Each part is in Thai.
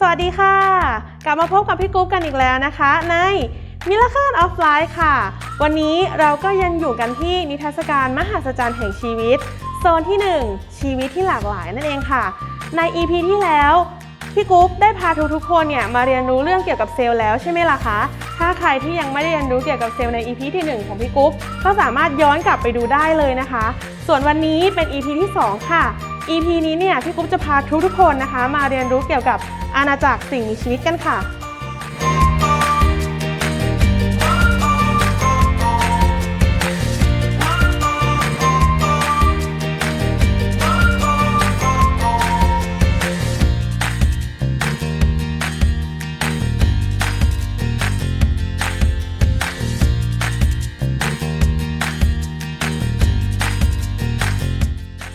สวัสดีค่ะ กลับมาพบกับพี่กุ๊กกันอีกแล้วนะคะ ใน Miracle of Life ค่ะ วันนี้เราก็ยังอยู่กันที่นิทรรศการมหัศจรรย์แห่งชีวิต โซนที่ 1 ชีวิตที่หลากหลายนั่นเองค่ะ ใน EP ที่แล้วพี่กุ๊กได้พาทุกๆคนเนี่ยมาเรียนรู้เรื่องเกี่ยวกับเซลล์แล้วใช่ไหมล่ะคะ ถ้าใครที่ยังไม่ได้เรียนรู้เกี่ยวกับเซลล์ใน EP ที่ 1 ของพี่กุ๊กก็สามารถย้อนกลับไปดูได้เลยนะคะ ส่วนวันนี้เป็น EP ที่ 2 ค่ะ EP นี้เนี่ยพี่กุ๊บจะพาทุกทุกคนนะคะ มาเรียนรู้เกี่ยวกับอาณาจักรสิ่งมีชีวิตกันค่ะ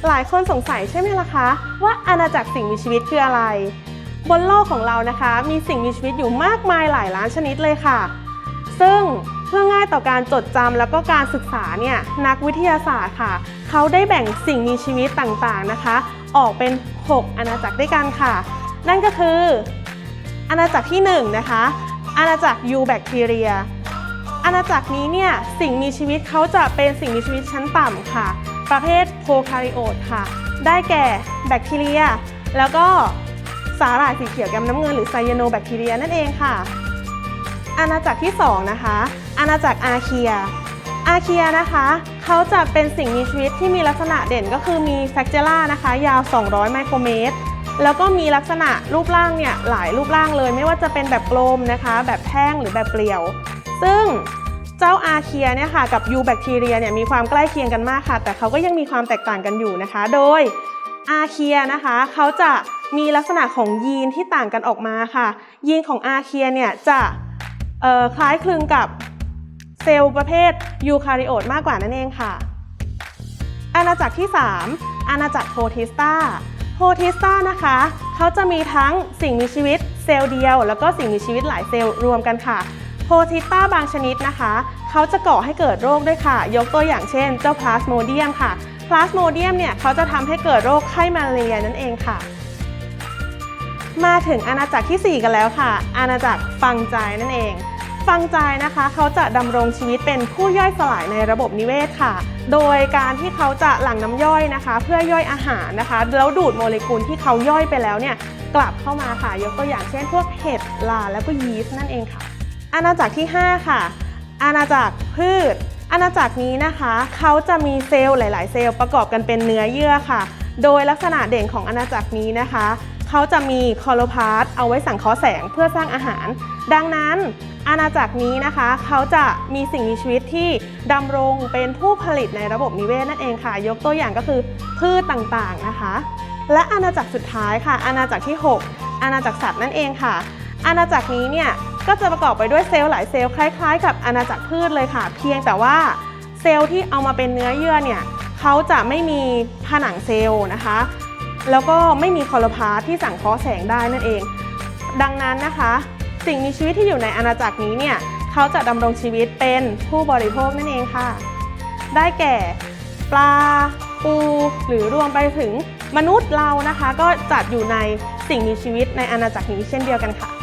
หลายคนสงสัยใช่ไหมล่ะคะ ว่าอาณาจักรสิ่งมีชีวิตคืออะไร บนโลกของเรานะคะ มีสิ่งมีชีวิตอยู่มากมายหลายล้านชนิดเลยค่ะ ซึ่งเพื่อง่ายต่อการจดจำแล้วก็การศึกษาเนี่ยนักวิทยาศาสตร์ค่ะ เขาได้แบ่งสิ่งมีชีวิตต่างๆนะคะ ออกเป็น 6 อาณาจักรด้วยกันค่ะ นั่นก็คือ อาณาจักรที่ 1 นะคะ อาณาจักรยูแบคทีเรียอาณาจักรนี้เนี่ยสิ่งมีชีวิตเขาจะเป็นสิ่งมีชีวิตชั้นต่ำค่ะ ประเภทโพคาริโอตค่ะ ได้แก่แบคทีเรีย แล้วก็สาหร่ายสีเขียวแกมน้ำเงินหรือไซยาโนแบคทีเรียนั่นเองค่ะ อาณาจักรที่ 2 นะคะ อาณาจักรอาเคีย อาเคียนะคะ เขาจะเป็นสิ่งมีชีวิตที่มีลักษณะเด่นก็คือมีแฟกเจล่านะคะ ยาว 200 ไมโครเมตร แล้วก็มีลักษณะรูปร่างเนี่ยหลายรูปร่างเลย ไม่ว่าจะเป็นแบบกลมนะคะ แบบแท่งหรือแบบเปลี่ยว ซึ่ง เจ้าอาเคียเนี่ยค่ะกับยูแบคทีเรียเนี่ยมีความใกล้เคียงกันมากค่ะ แต่เขาก็ยังมีความแตกต่างกันอยู่นะคะ โดยอาเคียนะคะเขาจะมีลักษณะของยีนที่ต่างกันออกมาค่ะ ยีนของอาเคียเนี่ยจะคล้ายคลึงกับเซลล์ประเภทยูคาริโอตมากกว่านั่นเองค่ะ อาณาจักรที่ 3 อาณาจักรโพทิสตาโพทิสตานะคะเขาจะมีทั้งสิ่งมีชีวิตเซลล์เดียว แล้วก็สิ่งมีชีวิตหลายเซลล์รวมกันค่ะ โพทิสตาบางชนิดนะคะ เขาจะก่อให้เกิดโรคด้วยค่ะ ยกตัวอย่างเช่น เจ้าพลาสโมเดียมค่ะพลาสโมเดียมเนี่ยเขาจะทำให้เกิดโรคไข้มาเรียนั่นเองค่ะ มาถึงอาณาจักรทีสี่ 4 กันแล้วค่ะ อาณาจักรฟังใจนั่นเอง ฟังใจนะคะเขาจะดำรงชีวิตเป็นผู้ย่อยสลายในระบบนิเวศค่ะ โดยการที่เขาจะหลั่งน้ำย่อยนะคะ เพื่อย่อยอาหารนะคะ แล้วดูดโมเลกุลที่เขาย่อยไปแล้วเนี่ยกลับเข้ามาค่ะ ยกตัวอย่างเช่น พวกเห็ดลาแล้วก็ยีสต์นั่นเองค่ะ อาณาจักรที่ 5 ค่ะ อาณาจักรพืช อาณาจักรนี้นะคะ เขาจะมีเซลล์หลาย ๆ เซลล์ประกอบกันเป็นเนื้อเยื่อค่ะ โดยลักษณะเด่นของอาณาจักรนี้นะคะ เขาจะมีคอโลพาสเอาไว้สังเคราะห์แสงเพื่อสร้างอาหาร ดังนั้นอาณาจักรนี้นะคะ เขาจะมีสิ่งมีชีวิตที่ดำรงเป็นผู้ผลิตในระบบนิเวศนั่นเองค่ะ ยกตัวอย่างก็คือพืชต่างๆนะคะ และอาณาจักรสุดท้ายค่ะ อาณาจักรที่ 6 อาณาจักรสัตว์นั่นเองค่ะ อาณาจักรนี้เนี่ย ก็จะประกอบไปด้วยเซลล์หลายเซลล์คล้าย ๆ กับอาณาจักรพืชเลยค่ะ เพียงแต่ว่าเซลล์ที่เอามาเป็นเนื้อเยื่อเนี่ยเขาจะไม่มีผนังเซลล์นะคะ แล้วก็ไม่มีคอลพาสที่สังเคราะห์แสงได้นั่นเอง ดังนั้นนะคะ สิ่งมีชีวิตที่อยู่ในอาณาจักรนี้เนี่ยเขาจะดำรงชีวิตเป็นผู้บริโภคนั่นเองค่ะ ได้แก่ปลาปูหรือรวมไปถึงมนุษย์เรานะคะ ก็จัดอยู่ในสิ่งมีชีวิตในอาณาจักรนี้เช่นเดียวกันค่ะ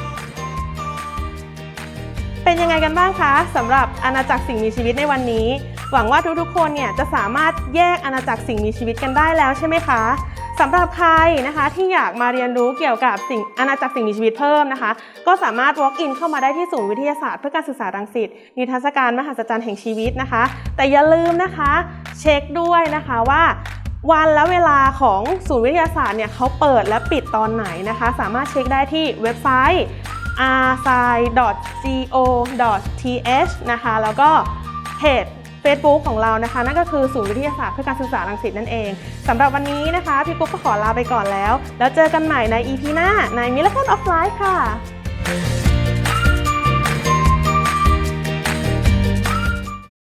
เป็นยังไงกันบ้างคะสำหรับอาณาจักรสิ่งมีชีวิตในวันนี้ หวังว่าทุกๆคนเนี่ยจะสามารถแยกอาณาจักรสิ่งมีชีวิตกันได้แล้วใช่ไหมคะสำหรับใครนะคะที่อยากมาเรียนรู้เกี่ยวกับสิ่งอาณาจักรสิ่งมีชีวิตเพิ่มนะคะ ก็สามารถ walk in เข้ามาได้ที่ศูนย์วิทยาศาสตร์เพื่อการศึกษารังสิตนิทรรศการมหัศจรรย์แห่งชีวิตนะคะ แต่อย่าลืมนะคะ เช็คด้วยนะคะว่าวันและเวลาของศูนย์วิทยาศาสตร์เนี่ยเขาเปิดและปิดตอนไหนนะคะ สามารถเช็คได้ที่เว็บไซต์ rsci.go.th นะคะ แล้วก็เพจ Facebook ของเรานะคะ นั่นก็คือศูนย์วิทยาศาสตร์เพื่อการศึกษาลังสิตนั่นเองสำหรับวันนี้นะคะ พี่ปุ๊กก็ขอลาไปก่อนแล้ว แล้วเจอกันใหม่ใน EP หน้าใน Miracle of Life ค่ะ